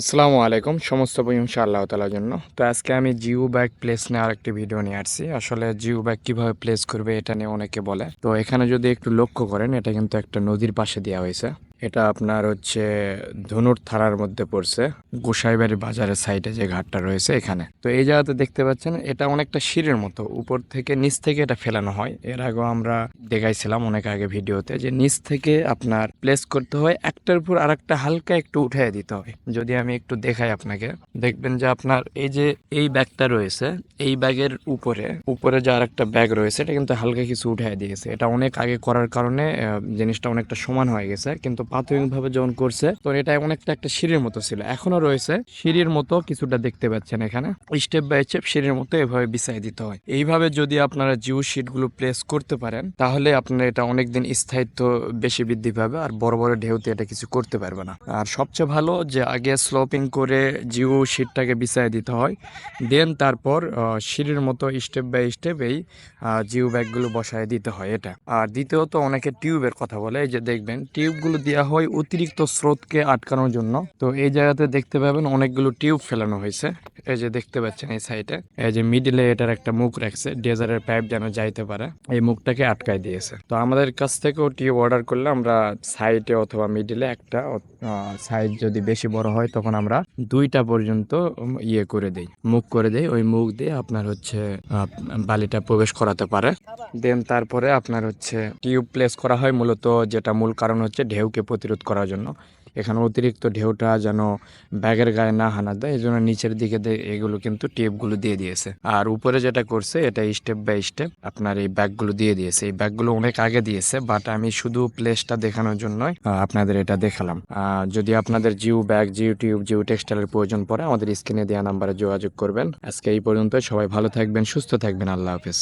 আসসালামু আলাইকুম। সমস্ত প্রশংসা আল্লাহ তালার জন্য। তো আজকে আমি জিও ব্যাগ প্লেস নিয়ে আরেকটি ভিডিও নিয়ে আসছি। আসলে জিও ব্যাগ কীভাবে প্লেস করবে এটা নিয়ে অনেকে বলে। তো এখানে যদি একটু লক্ষ্য করেন, এটা কিন্তু একটা নদীর পাশে দেওয়া হয়েছে। এটা আপনার হচ্ছে ধনুর থানার মধ্যে পড়ছে। গোসাইবাড়ি বাজারের সাইডে যে ঘাটটা রয়েছে এখানে। তো এই জায়গাতে দেখতে পাচ্ছেন, এটা অনেকটা সিঁড়ির মতো। উপর থেকে নিচ থেকে এটা ফেলানো হয়। এর আগেও আমরা দেখাইছিলাম অনেক আগে ভিডিওতে যে নিচ থেকে আপনার প্লেস করতে হয়, একটার উপর আর একটা হালকা একটু উঠিয়ে দিতে হয় যদি আমি একটু দেখাই আপনাকে, দেখবেন যে আপনার এই যে এই ব্যাগটা রয়েছে, এই ব্যাগের উপরে উপরে যে আরেকটা ব্যাগ রয়েছে, এটা কিন্তু হালকা কিছু উঠিয়ে দিয়েছে। এটা অনেক আগে করার কারণে জিনিসটা অনেকটা সমান হয়ে গেছে। কিন্তু প্রাথমিকভাবে যখন করছে। তো এটা অনেকটা একটা সিঁড়ির মতো ছিল। এখনও রয়েছে। সিঁড়ির মতো কিছুটা দেখতে পাচ্ছেন এখানে। স্টেপ বাই স্টেপ সিঁড়ির মতো এভাবে বিছাই দিতে হয়। এইভাবে যদি আপনারা জিও শিটগুলো প্লেস করতে পারেন, তাহলে আপনার এটা অনেকদিন স্থায়িত্ব বেশি বৃদ্ধি পাবে আর বড় বড় ঢেউতে এটা কিছু করতে পারবে না। আর সবচেয়ে ভালো যে আগে স্লোপিং করে জিও শিটটাকে বিছাই দিতে হয়, দেন তারপর সিঁড়ির মতো স্টেপ বাই স্টেপ এই জিও ব্যাগগুলো বসায় দিতে হয় এটা। আর দ্বিতীয়ত অনেকে টিউবের কথা বলে, এই যে দেখবেন, টিউবগুলো দেওয়া হয় অতিরিক্ত স্রোতকে আটকানোর জন্য। তো এই জায়গাতে দেখতে পাবেন অনেকগুলো টিউব ফেলানো হয়েছে। এই যে দেখতে পাচ্ছেন এই সাইডে। এই যে মিডিলে এটার একটা মুখ রাখছে, ডেজারের পাইপ যেন যাইতে পারে। এই মুখটাকে আটকায় দিয়েছে। তো আমাদের কাছ থেকেও টিউব অর্ডার করলে আমরা সাইডে অথবা মিডিলে একটা সাইজ যদি বেশি বড় হয় তখন আমরা দুইটা পর্যন্ত ইয়ে করে দেই, মুখ করে দেই। ওই মুখ দিয়ে আপনার হচ্ছে বালিটা প্রবেশ করাতে পারে। দেন তারপরে আপনার হচ্ছে টিউব প্লেস করা হয় মূলত, যেটা মূল কারণ হচ্ছে ঢেউকে প্রতিরোধ করার জন্য। এখানে অতিরিক্ত ঢেউটা যেন ব্যাগের গায়ে না হানা দেয়, এই জন্য নিচের দিকে এগুলো কিন্তু টিউবগুলো দিয়ে দিয়েছে। আর উপরে যেটা করছে, এটা স্টেপ বাই স্টেপ আপনার এই ব্যাগগুলো দিয়ে দিয়েছে। এই ব্যাগগুলো অনেক আগে দিয়েছে বাট আমি শুধু প্লেসটা দেখানোর জন্যই আপনাদের এটা দেখালাম। যদি আপনাদের geo bag geo tube geo টেক্সটাইলের প্রয়োজন পড়ে, আমাদের স্ক্রিনে দেওয়া নাম্বারে যোগাযোগ করবেন। আজকে এই পর্যন্ত সবাই ভালো থাকবেন, সুস্থ থাকবেন, আল্লাহ হাফেজ।